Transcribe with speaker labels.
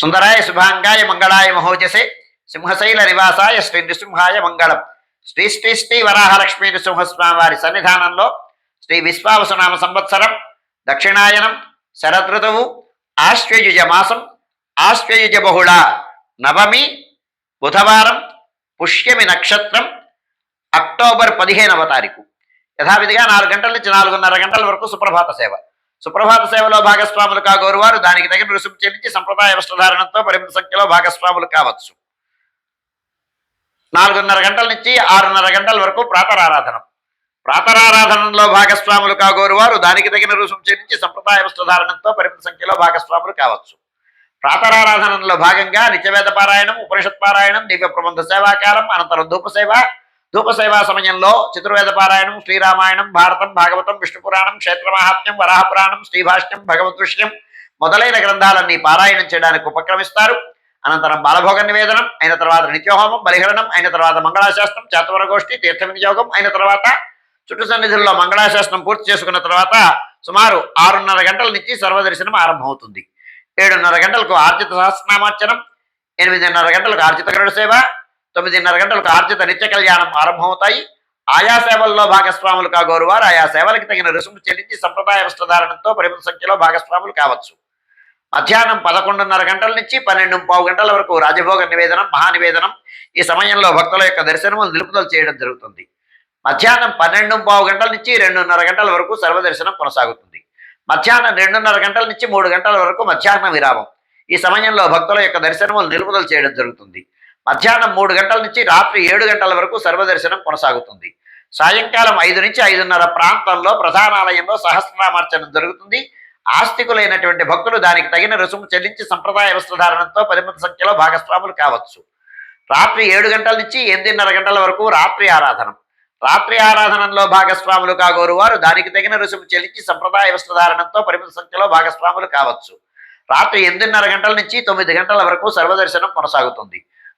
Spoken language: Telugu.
Speaker 1: సుందరాయ శుభాంగాయ మంగళాయ మహోజసే సింహశైల నివాసాయ శ్రీ నృసింహాయ మంగళం. శ్రీ శ్రీ శ్రీ వరాహలక్ష్మీ నృసింహస్వామి వారి సన్నిధానంలో శ్రీ విశ్వావసునామ సంవత్సరం దక్షిణాయనం శరదృతువు ఆశ్వయుజ మాసం ఆశ్వయుజ బహుళ నవమి బుధవారం పుష్యమి నక్షత్రం అక్టోబర్ పదిహేనవ తారీఖు. యథావిధిగా నాలుగు గంటల నుంచి నాలుగున్నర గంటల వరకు సుప్రభాత సేవ. సుప్రభాత సేవలో భాగస్వాములు కాగోరు వారు దానికి తగిన రుసుము చెల్లించి సంప్రదాయ వస్త్రధారణంతో పరిమిత సంఖ్యలో భాగస్వాములు కావచ్చు. నాలుగున్నర గంటల నుంచి ఆరున్నర గంటల వరకు ప్రాతరారాధన. ప్రాతరారాధనలో భాగస్వాములు కాగోరు వారు దానికి తగిన రుసుము చెల్లించి సంప్రదాయ వస్త్రధారణంతో పరిమిత సంఖ్యలో భాగస్వాములు కావచ్చు. ప్రాతరారాధనలో భాగంగా నిత్యవేద పారాయణం ఉపనిషత్ పారాయణం దివ్య ప్రబంధ సేవాకాలం అనంతరం ధూప సేవ ధూప సేవా సమయంలో చతుర్వేద పారాయణం శ్రీరామాయణం భారతం భాగవతం విష్ణు పురాణం క్షేత్ర మహాత్మ్యం పురాణం శ్రీభాష్యం భగవద్ృష్యం మొదలైన గ్రంథాలన్నీ పారాయణం చేయడానికి ఉపక్రమిస్తారు. అనంతరం బాలభోగ నివేదనం అయిన తర్వాత నిత్యహోమం బలిహరణం అయిన తర్వాత మంగళాశాస్త్రం చాతవరగోష్ఠి తీర్థ వినియోగం అయిన తర్వాత చుట్టు సన్నిధుల్లో మంగళాశాస్త్రం పూర్తి చేసుకున్న తర్వాత సుమారు ఆరున్నర గంటల నుంచి సర్వదర్శనం ఆరంభమవుతుంది. ఏడున్నర గంటలకు ఆర్జిత సహస్రనామార్చనం ఎనిమిదిన్నర గంటలకు ఆర్జిత గరుడ సేవ తొమ్మిదిన్నర గంటలకు ఆర్జిత నిత్య కళ్యాణం ఆరంభమవుతాయి. ఆయా సేవల్లో భాగస్వాములు కాగోరు వారు ఆయా సేవలకు తగిన రుసుము చెల్లించి సంప్రదాయ వస్త్రధారణతో పరిమిత సంఖ్యలో భాగస్వాములు కావచ్చు. మధ్యాహ్నం పదకొండున్నర గంటల నుంచి పన్నెండు పావు గంటల వరకు రాజభోగ నివేదనం మహానివేదనం ఈ సమయంలో భక్తుల యొక్క దర్శనములు నిలుపుదల చేయడం జరుగుతుంది. మధ్యాహ్నం పన్నెండు పావు గంటల నుంచి రెండున్నర గంటల వరకు సర్వదర్శనం కొనసాగుతుంది. మధ్యాహ్నం రెండున్నర గంటల నుంచి మూడు గంటల వరకు మధ్యాహ్న విరామం. ఈ సమయంలో భక్తుల యొక్క దర్శనములు నిలుపుదల చేయడం జరుగుతుంది. మధ్యాహ్నం మూడు గంటల నుంచి రాత్రి ఏడు గంటల వరకు సర్వదర్శనం కొనసాగుతుంది. సాయంకాలం ఐదు నుంచి ఐదున్నర ప్రాంతంలో ప్రధానాలయంలో సహస్రనామార్చన జరుగుతుంది. ఆస్తికులైనటువంటి భక్తులు దానికి తగిన రుసుము చెల్లించి సంప్రదాయ వస్త్రధారణంతో పరిమిత సంఖ్యలో భాగస్వాములు కావచ్చు. రాత్రి ఏడు గంటల నుంచి ఎనిమిదిన్నర గంటల వరకు రాత్రి ఆరాధన. రాత్రి ఆరాధనలో భాగస్వాములు కాగోరు వారు దానికి తగిన రుసుము చెల్లించి సంప్రదాయ వస్త్రధారణంతో పరిమిత సంఖ్యలో భాగస్వాములు కావచ్చు. రాత్రి ఎనిమిదిన్నర గంటల నుంచి తొమ్మిది గంటల వరకు సర్వదర్శనం కొనసాగుతుంది.